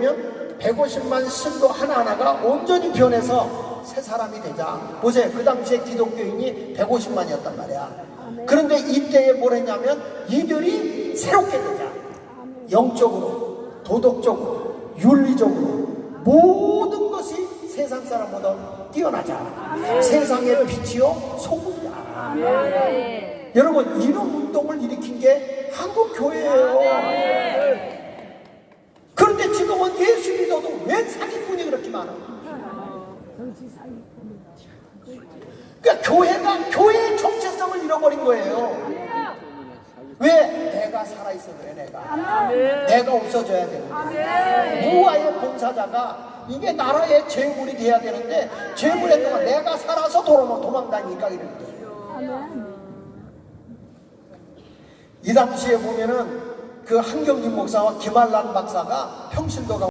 면 150만 신도 하나하나가 온전히 변해서 새 사람이 되자. 보세요. 그 당시에 기독교인이 150만이었단 말이야. 그런데 이때에 뭘 했냐면 이들이 새롭게 되자. 영적으로, 도덕적으로, 윤리적으로 모든 것이 세상 사람보다 뛰어나자. 세상의 빛이요 소금이다. 여러분 이런 운동을 일으킨 게 한국 교회예요. 그런데 지금은 예수 믿어도 왜 많아? 그러니까 교회가 교회의 정체성을 잃어버린 거예요. 왜? 내가 살아있어야 돼, 내가. 내가 없어져야 되는데. 무아의 봉사자가 이게 나라의 재물이 돼야 되는데, 재물의 동안 내가 살아서 도망, 도망다니니까 이런 거예요. 이 당시에 보면은 그 한경진 목사와 김한란 박사가 평신도가